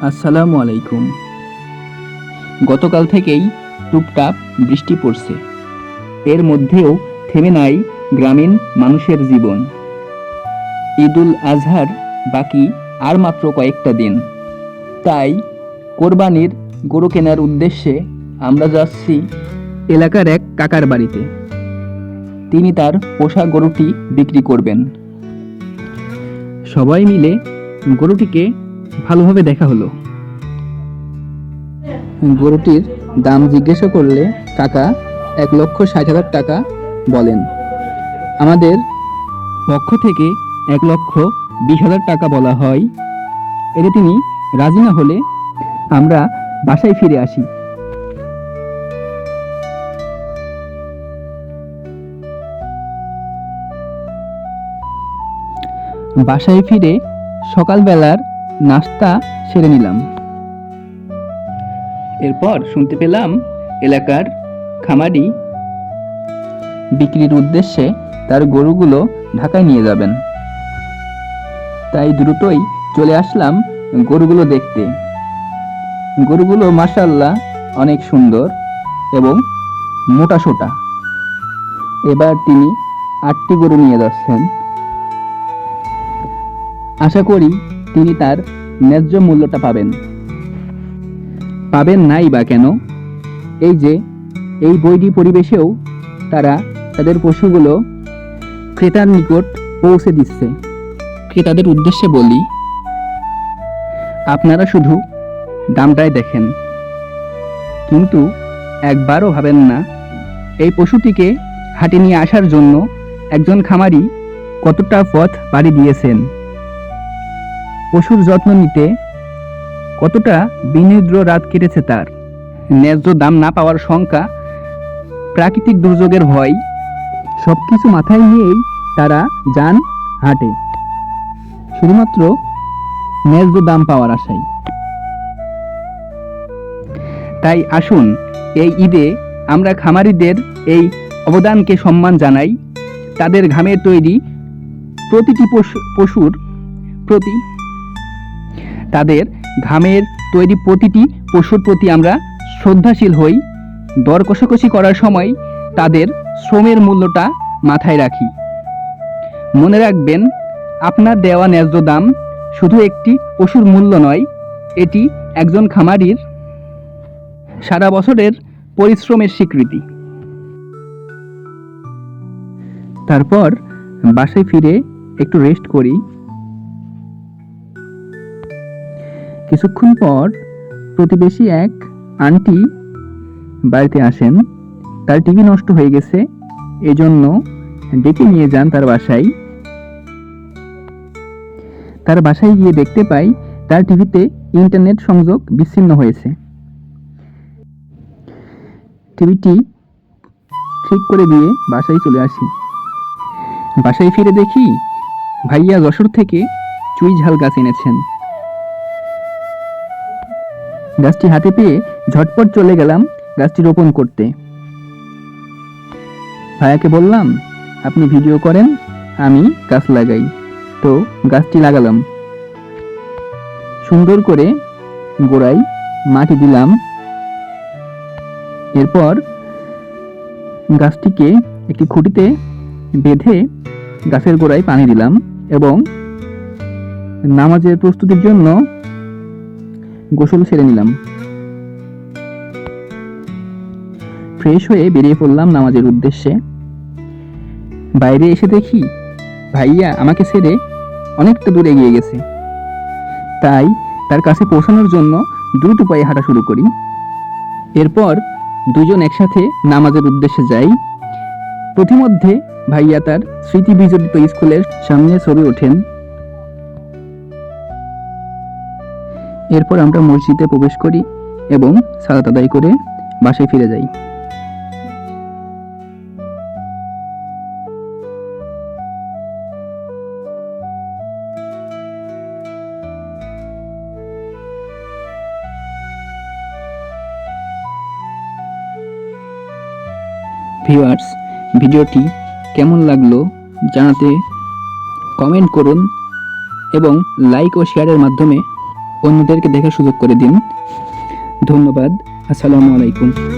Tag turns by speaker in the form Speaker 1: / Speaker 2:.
Speaker 1: আসসালামু আলাইকুম। গতকাল থেকেই টুপটাপ বৃষ্টি পড়ছে। এর মধ্যেও থেমে নাই গ্রামীণ মানুষের জীবন। ঈদুল আজহার বাকি আর মাত্র কয়েকটা দিন। তাই কোরবানির গরু কেনার উদ্দেশ্যে আমরা যাচ্ছি এলাকার এক কাকার বাড়িতে। তিনি তার পোষা গরুটি বিক্রি করবেন। সবাই মিলে গরুটিকে ভালোভাবে দেখা হলো। গরুটির দাম জিজ্ঞাসা করলে কাকা, এক লক্ষ ষাট হাজার টাকা বলেন। আমাদের পক্ষ থেকে এক লক্ষ বিশ হাজার টাকা বলা হয়। এতে তিনি রাজি না হলে আমরা বাসায় ফিরে আসি। বাসায় ফিরে সকালবেলার নাস্তা সেরে নিলাম। এরপর শুনতে পেলাম এলাকার খামারি বিক্রির উদ্দেশ্যে তার গরুগুলো ঢাকায় নিয়ে যাবেন। তাই দ্রুতই চলে আসলাম গরুগুলো দেখতে। গরুগুলো মাসাল্লাহ অনেক সুন্দর এবং মোটা সোটা। এবার তিনি আটটি গরু নিয়ে যাচ্ছেন। আশা করি তিনি তার ন্যায্য মূল্যটা পাবেন। পাবেন নাই বা কেন? এই যে, এই বৈরী পরিবেশেও তারা তাদের পশুগুলো ক্রেতার নিকট পৌঁছে দিচ্ছে। ক্রেতাদের উদ্দেশ্যে বলি, আপনারা শুধু দামটাই দেখেন। কিন্তু একবারও ভাবেন না, এই পশুটিকে হাটে নিয়ে আসার জন্য একজন খামারি কতটা পথ বাড়ি দিয়েছেন। পশুর যত্ন নিতে কতটা বিনিদ্র রাত কেটেছে তার। ন্যায্য দাম না পাওয়ার শঙ্কা, প্রাকৃতিক দুর্যোগের ভয় সব কিছু মাথায় নিয়েই তারা যান হাটে। শুধুমাত্র ন্যায্য দাম পাওয়ার আশায় তাই আসুন, এই ঈদে আমরা খামারিদের এই অবদানকে সম্মান জানাই। তাদের ঘামের তৈরি প্রতিটি পশু, পশুর প্রতি তাদের ঘামের তৈরি প্রতিটি পশুর প্রতি আমরা শ্রদ্ধাশীল হই। দর কষাকষি করার সময় তাদের শ্রমের মূল্যটা মাথায় রাখি। মনে রাখবেন, আপনার দেওয়া ন্যায্য দাম শুধু একটি পশুর মূল্য নয়, এটি একজন খামারির সারা বছরের পরিশ্রমের স্বীকৃতি। তারপর বাসায় ফিরে একটু রেস্ট করি। কিছুক্ষণ পর প্রতিবেশী এক আন্টি বাড়িতে আসেন। তার টিভি নষ্ট হয়ে গেছে, এজন্য ডেকে নিয়ে যান তার বাসায়। তার বাসায় গিয়ে দেখতে পাই তার টিভিতে ইন্টারনেট সংযোগ বিচ্ছিন্ন হয়েছে। টিভিটি ঠিক করে দিয়ে বাসায় চলে আসি। বাসায় ফিরে দেখি ভাইয়া যশোর থেকে চুই ঝাল গাছ এনেছেন। গাছটি হাতে পেয়ে ঝটপট চলে গেলাম গাছটি রোপণ করতে। ভাইয়াকে বললাম, আপনি ভিডিও করেন, আমি গাছ লাগাই। তো গাছটি লাগালাম। সুন্দর করে গোড়ায় মাটি দিলাম। এরপর গাছটিকে একটি খুঁটিতে বেঁধে গাছের গোড়ায় পানি দিলাম এবং নামাজের প্রস্তুতির জন্য গোসল সেরে নিলাম। ফ্রেশ হয়ে বেরিয়ে পড়লাম নামাজের উদ্দেশ্যে। বাইরে এসে দেখি, ভাইয়া আমাকে ছেড়ে অনেকটা দূরে এগিয়ে গেছে। তাই তার কাছে পৌঁছানোর জন্য দ্রুত পায়ে হাঁটা শুরু করি। এরপর দুজন একসাথে নামাজের উদ্দেশ্যে যাই। প্রতিমধ্যে ভাইয়া তার স্মৃতি বিজড়িত স্কুলের সামনে ছবি ওঠেন। এরপর আমরা মসজিদে প্রবেশ করি এবং সালাত আদায় করে বাসায় ফিরে যাই। ভিউয়ার্স, ভিডিওটি কেমন লাগল জানাতে কমেন্ট করুন এবং লাইক ও শেয়ারের মাধ্যমে অন্যদেরকে দেখার সুযোগ করে দিন। ধন্যবাদ। আসসালামু আলাইকুম।